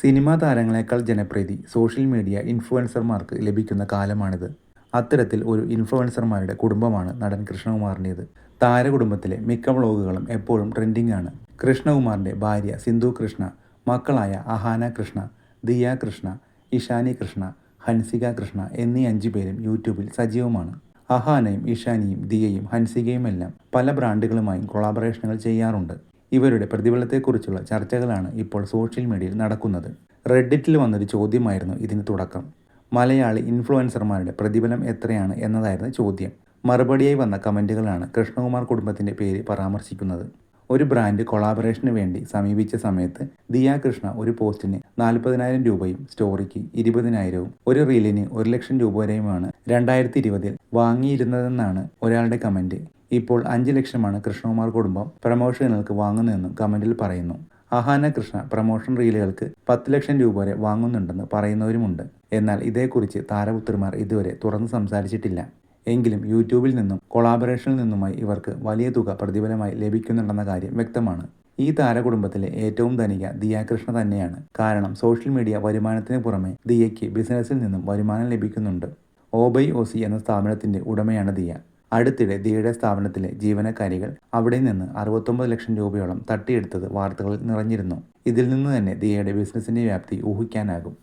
Cinema താരങ്ങളെക്കാൾ ജനപ്രീതി social media ഇൻഫ്ലുവൻസർമാർക്ക് ലഭിക്കുന്ന കാലമാണിത്. അത്തരത്തിൽ ഒരു ഇൻഫ്ലുവൻസർമാരുടെ കുടുംബമാണ് നടൻ കൃഷ്ണകുമാറിന്റേത്. താരകുടുംബത്തിലെ മിക്ക വ്ളോഗുകളും എപ്പോഴും ട്രെൻഡിംഗ് ആണ് കൃഷ്ണകുമാറിന്റെ ഭാര്യ സിന്ധു കൃഷ്ണ മക്കളായ അഹാന കൃഷ്ണ ദിയ കൃഷ്ണ ഇഷാനി കൃഷ്ണ ഹൻസിക കൃഷ്ണ എന്നീ അഞ്ചു പേരും യൂട്യൂബിൽ സജീവമാണ്. അഹാനയും ഇഷാനിയും ദിയയും ഹൻസികയുമെല്ലാം പല ബ്രാൻഡുകളുമായും കൊളാബറേഷനുകൾ ചെയ്യാറുണ്ട്. ഇവരുടെ പ്രതിഫലത്തെക്കുറിച്ചുള്ള ചർച്ചകളാണ് ഇപ്പോൾ സോഷ്യൽ മീഡിയയിൽ നടക്കുന്നത്. റെഡിറ്റിൽ വന്നൊരു ചോദ്യമായിരുന്നു ഇതിന് തുടക്കം. മലയാളി ഇൻഫ്ലുവൻസർമാരുടെ പ്രതിഫലം എത്രയാണ് എന്നതായിരുന്നു ചോദ്യം. മറുപടിയായി വന്ന കമന്റുകളാണ് കൃഷ്ണകുമാർ കുടുംബത്തിന്റെ പേര് പരാമർശിക്കുന്നത്. ഒരു ബ്രാൻഡ് കൊളാബറേഷന് വേണ്ടി സമീപിച്ച സമയത്ത് ദിയ കൃഷ്ണ ഒരു പോസ്റ്റിന് നാൽപ്പതിനായിരം രൂപയും സ്റ്റോറിക്ക് ഇരുപതിനായിരവും ഒരു റീലിന് ഒരു ലക്ഷം രൂപ വരെയുമാണ് രണ്ടായിരത്തി ഇരുപതിൽ വാങ്ങിയിരുന്നതെന്നാണ് ഒരാളുടെ കമന്റ്. ഇപ്പോൾ അഞ്ച് ലക്ഷമാണ് കൃഷ്ണകുമാർ കുടുംബം പ്രമോഷനുകൾക്ക് വാങ്ങുന്നതെന്നും കമന്റിൽ പറയുന്നു. അഹാന കൃഷ്ണ പ്രമോഷൻ റീലുകൾക്ക് പത്ത് ലക്ഷം രൂപ വരെ വാങ്ങുന്നുണ്ടെന്ന് പറയുന്നവരുമുണ്ട്. എന്നാൽ ഇതേക്കുറിച്ച് താരപുത്രിമാർ ഇതുവരെ തുറന്നു സംസാരിച്ചിട്ടില്ല. എങ്കിലും യൂട്യൂബിൽ നിന്നും കൊളാബറേഷനിൽ നിന്നുമായി ഇവർക്ക് വലിയ തുക പ്രതിഫലമായി ലഭിക്കുന്നുണ്ടെന്ന കാര്യം വ്യക്തമാണ്. ഈ താരകുടുംബത്തിലെ ഏറ്റവും ധനിക ദിയ കൃഷ്ണ തന്നെയാണ്. കാരണം സോഷ്യൽ മീഡിയ വരുമാനത്തിന് പുറമെ ദിയയ്ക്ക് ബിസിനസ്സിൽ നിന്നും വരുമാനം ലഭിക്കുന്നുണ്ട്. ഓബൈ ഒസി എന്ന സ്ഥാപനത്തിന്റെ ഉടമയാണ് ദിയ. അടുത്തിടെ ദിയയുടെ സ്ഥാപനത്തിലെ ജീവനക്കാരികൾ അവിടെ നിന്ന് അറുപത്തൊമ്പത് ലക്ഷം രൂപയോളം തട്ടിയെടുത്തത് വാർത്തകളിൽ നിറഞ്ഞിരുന്നു. ഇതിൽ നിന്ന് തന്നെ ദിയയുടെ ബിസിനസിന്റെ വ്യാപ്തി ഊഹിക്കാനാകും.